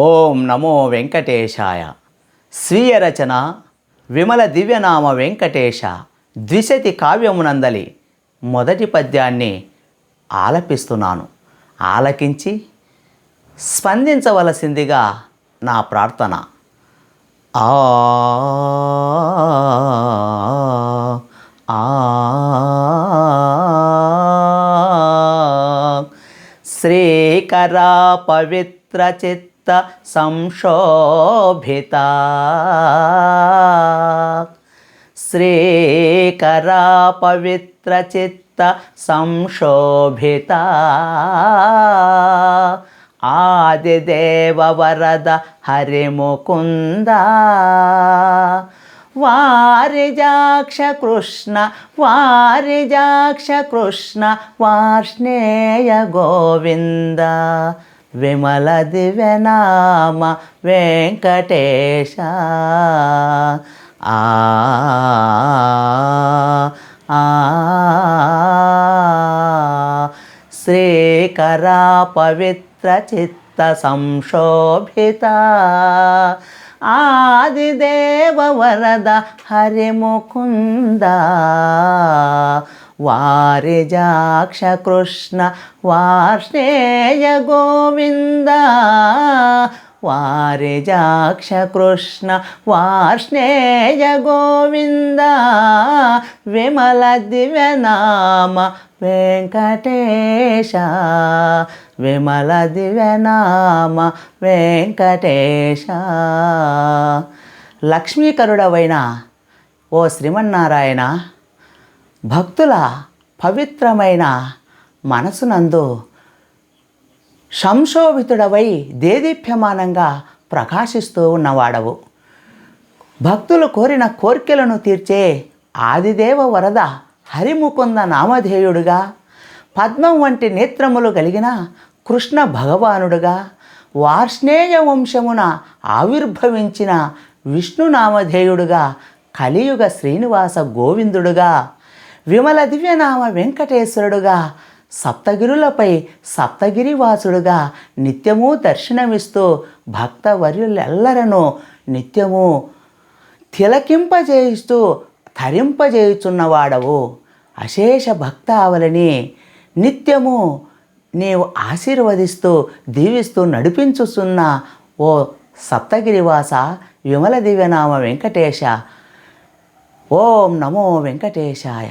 ఓం నమో వెంకటేశాయ. స్వీయ రచన విమల దివ్యనామ వెంకటేశ ద్విశతి కావ్యమునందలి మొదటి పద్యాన్ని ఆలపిస్తున్నాను. ఆలకించి స్పందించవలసిందిగా నా ప్రార్థన. ఆ శ్రీకరా పవిత్ర చిత్త సంశోభిత. శ్రీకరా పవిత్ర చిత్త సంశోభిత. ఆదిదేవ వరద హరిముకుంద. వారిజాక్ష కృష్ణ వారిజాక్ష కృష్ణ వార్ష్ణేయ గోవింద. విమల దివ్యనామ వెంకటేశ ఆ శ్రీకరా పవిత్ర చిత్త సంశోభిత. ఆదిదేవ వరద హరిముకుందా. వారిజాక్ష కృష్ణ వార్ష్ణేయ గోవింద. వారిజాక్ష కృష్ణ వార్ష్ణేయ గోవింద. విమల దివ్యనామ వెంకటేశ. విమల దివ్యనామ వెంకటేశ. లక్ష్మీకరుడవైన ఓ శ్రీమన్నారాయణ భక్తుల పవిత్రమైన మనసునందు సంశోభితుడవై దేదీప్యమానంగా ప్రకాశిస్తూ ఉన్నవాడవు. భక్తులు కోరిన కోర్కెలను తీర్చే ఆదిదేవ వరద హరిముకుంద నామధేయుడుగా పద్మం వంటి నేత్రములు కలిగిన కృష్ణ భగవానుడుగా వార్ష్ణేయ వంశమున ఆవిర్భవించిన విష్ణు నామధేయుడుగా కలియుగ శ్రీనివాస గోవిందుడుగా విమల దివ్యనామ వెంకటేశ్వరుడుగా సప్తగిరులపై సప్తగిరివాసుడుగా నిత్యము దర్శనమిస్తూ భక్తవర్యులెల్లరను నిత్యము తిలకింపజేయిస్తూ తరింపజేయుచున్నవాడవు. అశేష భక్తావలని నిత్యము నీవు ఆశీర్వదిస్తూ దీవిస్తూ నడిపించుచున్న ఓ సప్తగిరివాస విమల దివ్యనామ వెంకటేశ. ఓం నమో వెంకటేశాయ.